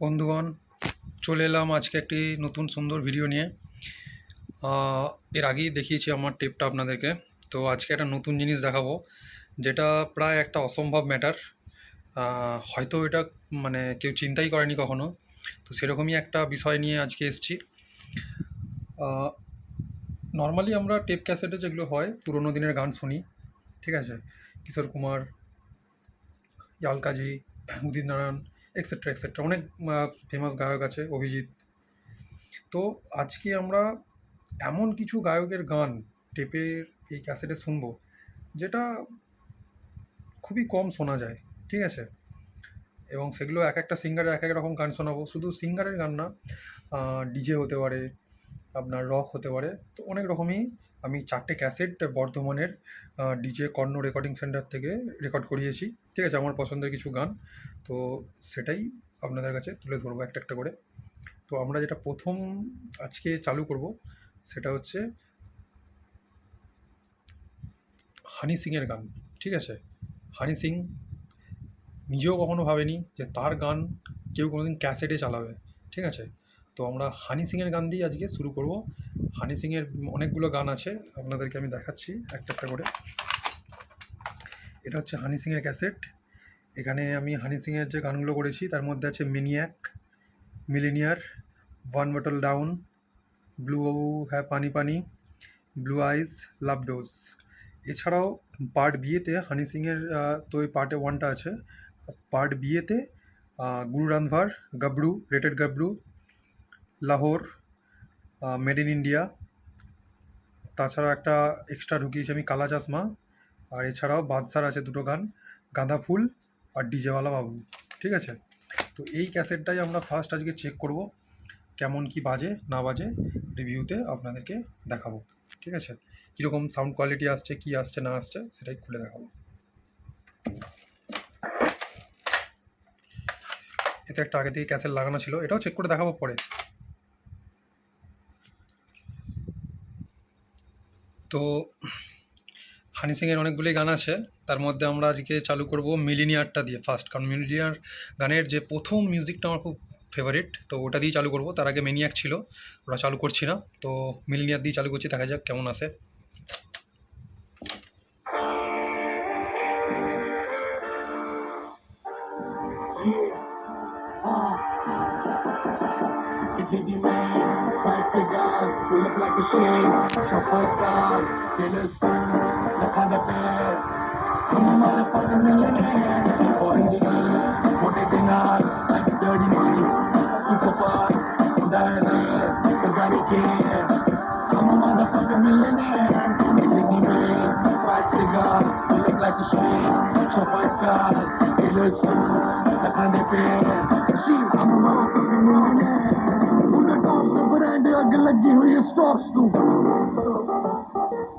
বন্ধুগণ, চলে এলাম আজকে একটি নতুন সুন্দর ভিডিও নিয়ে। এর আগেই দেখিয়েছি আমার টেপটা আপনাদেরকে। তো আজকে একটা নতুন জিনিস দেখাবো, যেটা প্রায় একটা অসম্ভব ম্যাটার হয়তো এটা মানে কেউ চিন্তাই করেনি কখনো। তো সেরকমই একটা বিষয় নিয়ে আজকে এসেছি। নর্মালি আমরা টেপ ক্যাসেটে যেগুলো হয়, পুরোনো দিনের গান শুনি, ঠিক আছে? কিশোর কুমার, ইয়ালকাজি, উদিত নারায়ণ এক্সেট্রা এক্সেট্রা অনেক ফেমাস গায়ক আছে, অভিজিৎ। তো আজকে আমরা এমন কিছু গায়কের গান টেপের এই ক্যাসেটে শুনব, যেটা খুবই কম শোনা যায়, ঠিক আছে? এবং সেগুলো এক একটা সিঙ্গারের এক এক রকম গান শোনাবো। শুধু সিঙ্গারের গান না ডিজে হতে পারে, আপনার রক হতে পারে। তো অনেক রকমই আমি চারটে ক্যাসেট বর্ধমানের ডিজে কর্ণ রেকর্ডিং সেন্টার থেকে রেকর্ড করিয়েছি। ঠিক আছে, আমার পছন্দের কিছু গান। তো সেটাই আপনাদের কাছে তুলে ধরবো একটা একটা করে। তো আমরা যেটা প্রথম আজকে চালু করব, সেটা হচ্ছে হানি সিংয়ের গান। ঠিক আছে? হানি সিং নিজেও কখনো ভাবেনি যে তার গান কেউ কোনোদিন ক্যাসেটে চালাবে। ঠিক আছে? তো আমরা হানি সিংয়ের গান দিয়ে আজকে শুরু করব। হানি সিংয়ের অনেকগুলো গান আছে, আপনাদেরকে আমি দেখাচ্ছি একটা একটা করে। এটা হচ্ছে হানি সিংয়ের ক্যাসেট। এখানে আমি হানি সিংয়ের যে গানগুলো করেছি, তার মধ্যে আছে maniac, millionaire, one bottle down, blue হ্যাঁ Paani Paani, blue eyes, love dose. এছাড়াও পার্ট বিয়েতে হানি সিংয়ের তো ওই পার্টে ওয়ানটা আছে। পার্ট বিয়েতে Guru Randhawa, Gabru, rated Gabru, Lahore made in India তাছাড়া একটা এক্সট্রা ঢুকিয়েছি আমি কালা চশমা। আর এছাড়াও বাদশার আছে দুটো গান, গাঁদা ফুল আর ডিজেওয়ালা বাবু, ঠিক আছে? তো এই ক্যাসেটটাই আমরা ফার্স্ট আজকে চেক করব, কেমন কি বাজে, না বাজে রিভিউতে আপনাদেরকে দেখাবো, ঠিক আছে? কীরকম সাউন্ড কোয়ালিটি আসছে, কি আসছে, না আসছে, সেটাই খুলে দেখাবো। এতে একটা আগে থেকে ক্যাসেট লাগানো ছিল, এটাও চেক করে দেখাবো পরে। তো হানি সিংয়ের অনেকগুলি গান আছে। তার মধ্যে আমরা আজকে চালু করব মিলিনিয়ারটা দিয়ে ফার্স্ট কারণ মিলিনিয়ার গানের যে প্রথম মিউজিকটা আমার খুব ফেভারিট তো ওটা দিয়ে চালু করব। তার আগে মেনিয়াক ছিল ওটা চালু করছি না। তো মিলিনিয়ার দিয়ে চালু করছি দেখা যাক কেমন আসে। It's Iggy Man, fight the guys, You look like a shade. So put down your list. Look on the bed. I'm a motherfucking millionaire. Foreign girl, rotating out like a dirty knee. You go far, you die there. Cause I don't care. I'm a motherfucking millionaire. You think me real, fat cigar. You look like a shade. So put down your list. Look on the bed. She's a motherfucking millionaire. ਲੱਗੀ ਹੋਈ stocks ਨੂੰ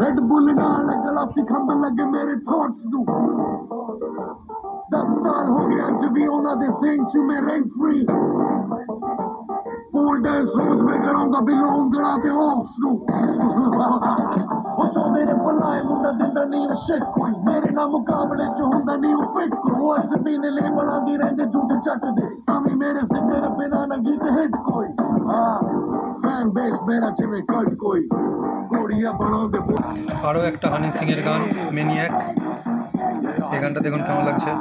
red ਬੁੱਲ ਨਾਲ ਗਲਾਸੀ ਖੰਭ ਲੱਗੇ ਮੇਰੇ thoughts ਨੂੰ ਦਸ ਸਾਲ ਹੋ ਗਏ ਅੱਜ ਵੀ ਉਹਨਾਂ ਦੇ ਸਿੰਘ ਚ ਮੈਂ ਰੈਂਕ ਫ੍ਰੀ ਪੂਲ ਡੈਂਸ ਰੋਜ਼ ਮੈਂ ਕਰਾਉਂਦਾ ਬਿਲੋਂਗ ਗਲਾ ਤੇ ਹੌਕਸ ਨੂੰ ਉਹ ਸੋ ਮੇਰੇ ਪਲਾਏ ਮੁੰਡਾ ਦਿੰਦਾ ਨਹੀਂ ਉਹ ਸ਼ਿਟ ਕੋਈ ਮੇਰੇ ਨਾਲ ਮੁਕਾਬਲੇ ਚ ਹੁੰਦਾ ਨਹੀਂ ਉਹ ਫਿੱਟ ਕੋ ਅੱਜ ਵੀ ਨੇ ਲੈ ਬਣਾਉਂਦੀ ਰਹਿੰਦੇ ਝੂਠ ਚੱਟਦੇ ਤਾਂ ਵੀ ਮੇਰੇ ਸਿੰਗਰ আরও একটা হানি এর গান মেনিয়াক এই গানটা দেখুন কেমন লাগছে।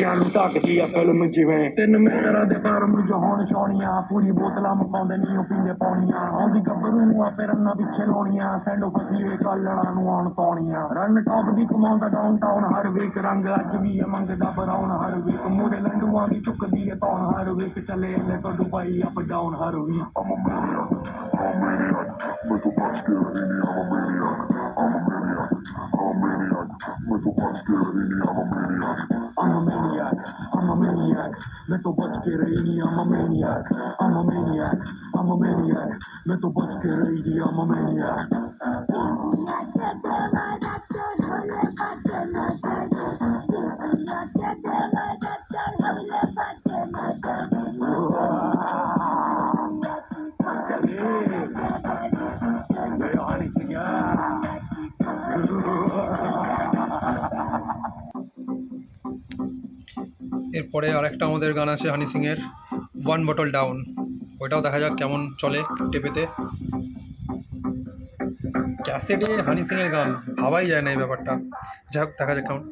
ਬੱਚਿਆਂ ਨੂੰ ਢੱਕਦੀ ਆ ਫਿਲਮ ਜਿਵੇਂ ਤਿੰਨ ਮਿੰਨਰਾਂ ਦੇ ਫਾਰਮ ਜਹਾਨ ਛਾਉਣੀਆਂ ਪੂਰੀ ਬੋਤਲਾਂ ਮੁਕਾਉਂਦੇ ਨਹੀਂ ਉਹ ਪੀਂਦੇ ਪਾਉਣੀਆਂ। ਆਉਂਦੀ ਗੱਭਰੂ ਨੂੰ ਆਪੇ ਰੰਨਾ ਪਿੱਛੇ ਲਾਉਣੀਆਂ ਸੈਂਡੋ ਕਸੀਏ ਕਾਲਣਾ ਨੂੰ ਆਉਣ ਪਾਉਣੀਆਂ। ਰਨ ਟੌਪ ਦੀ ਕਮਾਉਂਦਾ ਡਾਊਨ ਟਾਊਨ ਹਰ ਵੇਕ ਰੰਗ ਅੱਜ ਵੀ ਇਹ ਮੰਗਦਾ ਬਰਾਉਨ ਹਰ ਵੇਕ ਮੂਰੇ ਲੰਡੂਆਂ ਦੀ ਚੁੱਕਦੀ ਹੈ ਤੌਣ ਹਰ ਵੇਕ ਚੱਲੇ ਲੈ ਤੋਂ ਦੁਬਈ ਅਪ ਡਾਊਨ ਹਰ ਵੀ I'm a maniac, I'm a maniac, ਮੈਂ ਤੋਂ ਬਚ ਕੇ ਰਹੀ ਨਹੀਂ I'm a maniac, I'm a maniac I'm a maniac. Little butt scared I'm a maniac. I'm a maniac. I'm a maniac. Little butt scared I'm a maniac. I'm a maniac. I'm a maniac. Little butt scared I'm a maniac. এরপরে আরেকটা আমাদের গান আছে হানি সিংয়ের one bottle down ওইটাও দেখা যাক কেমন চলে টেপেতে। ক্যাসেটে হানি সিংয়ের গান, ভাবাই যায় না এই ব্যাপারটা। যাই হোক, দেখা যাক কেমন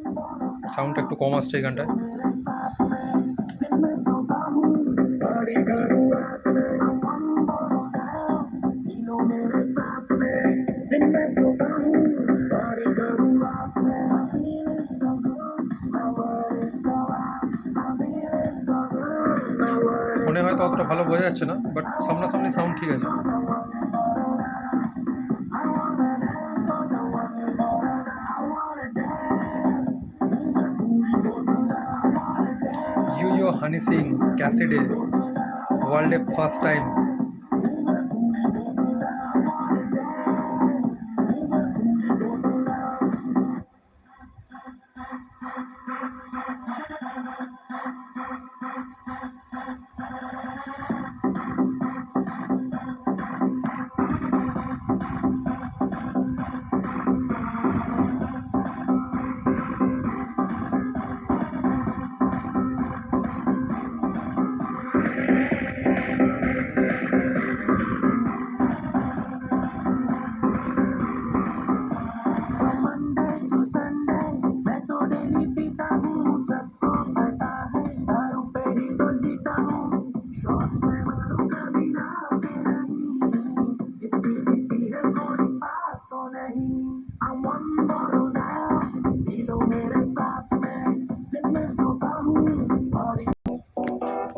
সাউন্ডটা একটু কম আসছে এই গানটায়। ফোনে হয়তো ভালো বোঝা যাচ্ছে না বাট সামনাসামনি সাউন্ড ঠিক আছে। ইউ ইউ হানি সিং ক্যাসেডে ওয়ার্ল্ডে ফার্স্ট টাইম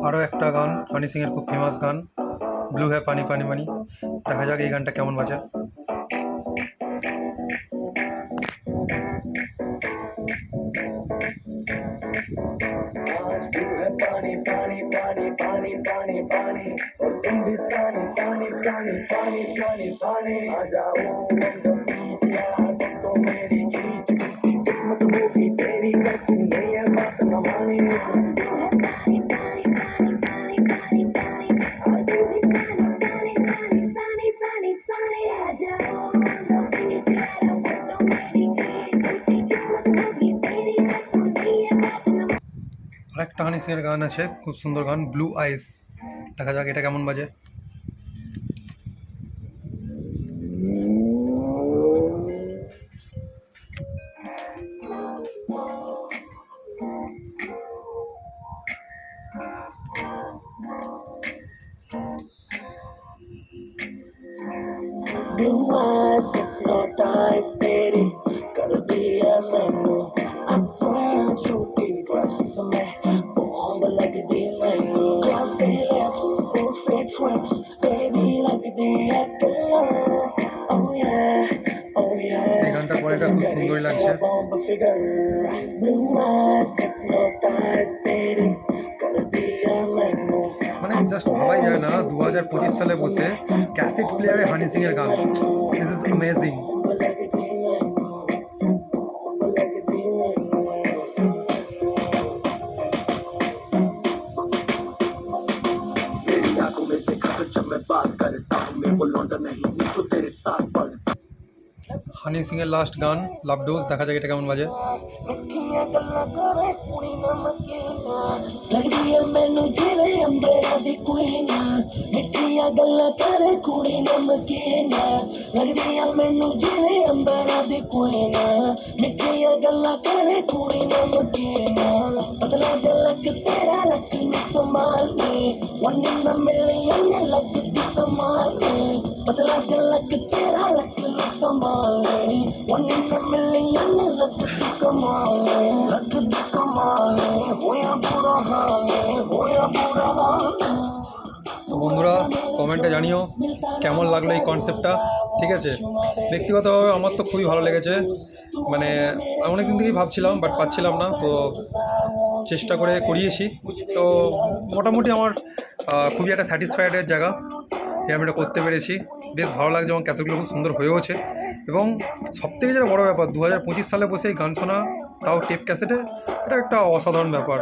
আরও একটা গান হানি সিংয়ের খুব ফেমাস গান ব্লু হ্যাঁ পানি পানি পানি দেখা যাক এই গানটা কেমন বাজে पानी पानी पानी पानी पानी पानी और तुम भी पानी पानी पानी पानी पानी पानी आ जाओ সিংয়ের গান আছে খুব সুন্দর গান ব্লু আইস দেখা যাক এটা কেমন বাজে। মানে জাস্ট ভাবাই যায় না দু হাজার পঁচিশ সালে বসে ক্যাসেট প্লেয়ারে হানি সিংয়ের গান দিস ইজ অ্যামেজিং तेरी आंखों में देखा तो जब मैं बात करता हूँ मेरे को लौटा नहीं ये तो तेरे साथ पड़ता হানি সিংয়ের লাস্ট গান লাভ ডোজ দেখা যাক এটা কেমন বাজে पतला जलक तेरा लक তো বন্ধুরা কমেন্টে জানিও কেমন লাগল এই কনসেপ্টটা ঠিক আছে? ব্যক্তিগতভাবে আমার তো খুবই ভালো লেগেছে। মানে অনেক দিন থেকেই ভাবছিলাম বাট পাচ্ছিলাম না, তো চেষ্টা করে করিয়েছি। তো মোটামুটি আমার খুবই একটা স্যাটিসফাইডের জায়গা। যে আমি এটা করতে পেরেছি। বেশ ভালো লাগছে এবং ক্যাসেটগুলো খুব সুন্দর হয়ে ওঠে এবং সবথেকে যেটা বড় ব্যাপার দু হাজার পঁচিশ সালে বসে এই গান শোনা, তাও টেপ ক্যাসেটে এটা একটা অসাধারণ ব্যাপার।